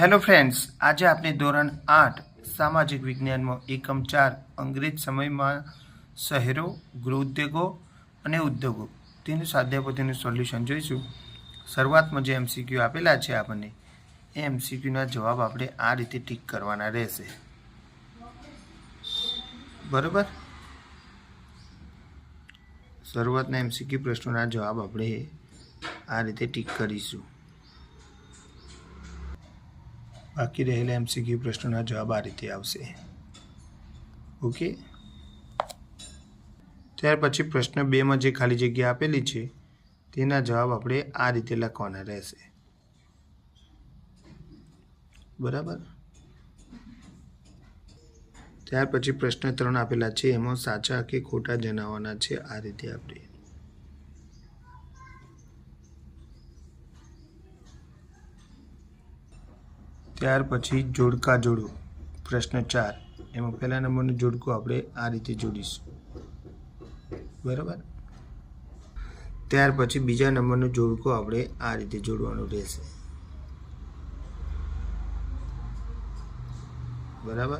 Hello friends આજે આપણે ધોરણ આઠ સામાજિક વિજ્ઞાનમાં એકમ ચાર અંગ્રેજ સમયમાં શહેરો ગૃહ ઉદ્યોગો અને ઉદ્યોગો તેનું સ્વાધ્યાયપોથીનું સોલ્યુશન જોઈશું. શરૂઆતમાં જે એમસીક્યુ આપેલા છે આપણને, એ એમસીક્યુના જવાબ આપણે આ રીતે ટીક કરવાના રહેશે. બરોબર? શરૂઆતના એમસીક્યુ પ્રશ્નોના જવાબ આપણે આ રીતે ટીક કરીશું. બાકી રહેલા એમસીક્યુ પ્રશ્નોના જવાબ આ રીતે આવશે. ઓકે ત્યાર પછી પ્રશ્ન બેમાં જે ખાલી જગ્યા આપેલી છે, તેના જવાબ આપણે આ રીતે લખવાના રહેશે. બરાબર? ત્યાર પછી પ્રશ્ન ત્રણ આપેલા છે, એમાં સાચા કે ખોટા જણાવવાના છે, આ રીતે આપણે ત્યાર પછી જોડકા જોડો. પ્રશ્ન ચાર. એમાં પહેલા નંબરનું જોડકું આપણે આ રીતે જોડીશું. બરાબર? ત્યાર પછી બીજા નંબરનું જોડકું આપણે આ રીતે જોડવાનું રહેશે. બરાબર?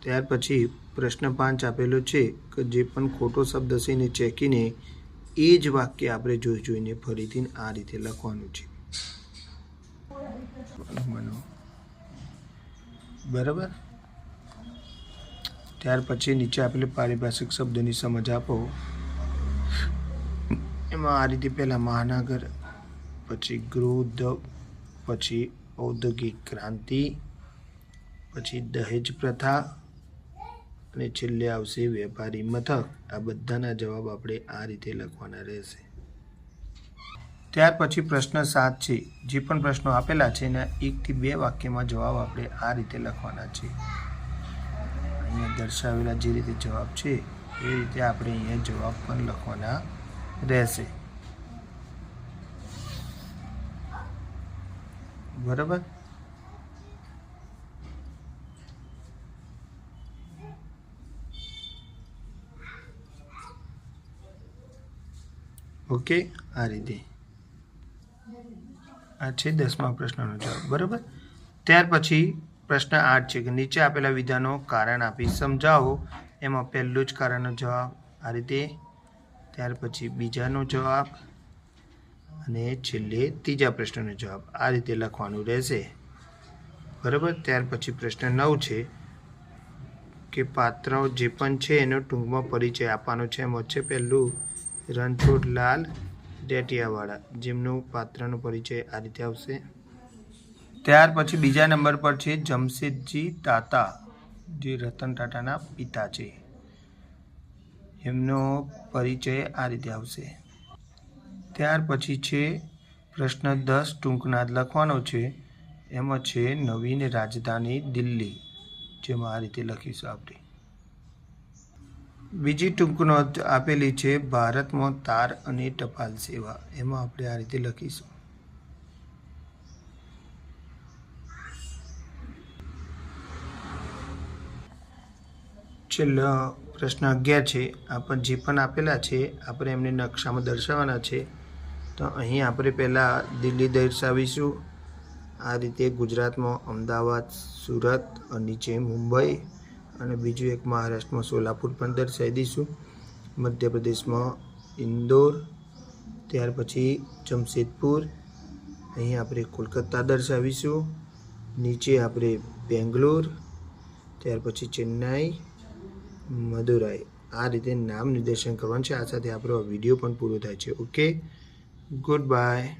ત્યાર પછી પ્રશ્ન પાંચ આપેલો છે કે જે પણ ખોટો શબ્દ હશે એને ચેકીને એ જ વાક્ય આપણે જોઈ જોઈને ફરીથી આ રીતે લખવાનું છે. બરાબર? ત્યાર પછી નીચે આપણે પારિભાષિક શબ્દની સમજ આપો. એમાં આ રીતે પહેલાં મહાનગર, પછી ગૃહ પછી ઔદ્યોગિક ક્રાંતિ, પછી દહેજ પ્રથા અને છેલ્લે આવશે વેપારી મથક. આ બધાના જવાબ આપણે આ રીતે લખવાના રહેશે. ત્યાર પછી પ્રશ્ન સાત છે. જે પણ પ્રશ્નો આપેલા છે, એના એકથી બે વાક્યમાં જવાબ આપણે આ રીતે લખવાના છે. અહીંયા દર્શાવેલા જે રીતે જવાબ છે, એ રીતે આપણે અહીંયા જવાબ પણ લખવાના રહેશે. બરાબર? ઓકે? આ રીતે. આ છે દસમા પ્રશ્નનો જવાબ. બરાબર? ત્યાર પછી પ્રશ્ન આઠ છે કે નીચે આપેલા વિધાનો કારણ આપી સમજાવો. એમાં પહેલું જ કારણનો જવાબ આ રીતે. ત્યાર પછી બીજાનો જવાબ અને છેલ્લે ત્રીજા પ્રશ્નનો જવાબ આ રીતે લખવાનું રહેશે. બરાબર? ત્યાર પછી પ્રશ્ન નવ છે કે પાત્ર જે પણ છે એનો ટૂંકમાં પરિચય આપવાનો છે. એમાં છે પહેલું રણછોડલાલ ડેટિયાવાળા, જેમનું પાત્રનો પરિચય આ રીતે આવશે. ત્યાર પછી બીજા નંબર પર છે જમશેદજી તાતા, જે રતન ટાટાના પિતા છે. એમનો પરિચય આ રીતે આવશે. ત્યાર પછી છે પ્રશ્ન દસ ટૂંકનાદ લખવાનો છે. એમાં છે નવીન રાજધાની દિલ્હી, જેમાં આ રીતે લખીશું આપણે. બીજી ટૂંકનો આપેલી છે, ભારતમાં તાર અને ટપાલ સેવા. એમાં આપણે આ રીતે લખીશું. છેલ્લો પ્રશ્ન અગિયાર છે, આપણ જે પણ આપેલા છે, આપણે એમને નકશામાં દર્શાવવાના છે. તો અહીં આપણે પહેલાં દિલ્હી દર્શાવીશું. આ રીતે ગુજરાતમાં અમદાવાદ, સુરત નીચે મુંબઈ અને બીજું એક મહારાષ્ટ્રમાં સોલાપુર પણ દર્શાવી દઈશું. મધ્યપ્રદેશમાં ઇન્દોર, ત્યાર પછી જમશેદપુર. અહીં આપણે કોલકાતા દર્શાવીશું. નીચે આપણે બેંગ્લોર, ત્યાર પછી ચેન્નાઈ, મદુરાઈ. આ રીતે નામ નિર્દેશન કરવાનું છે. આ સાથે આપણો વીડિયો પણ પૂરો થાય છે. ઓકે? Good bye.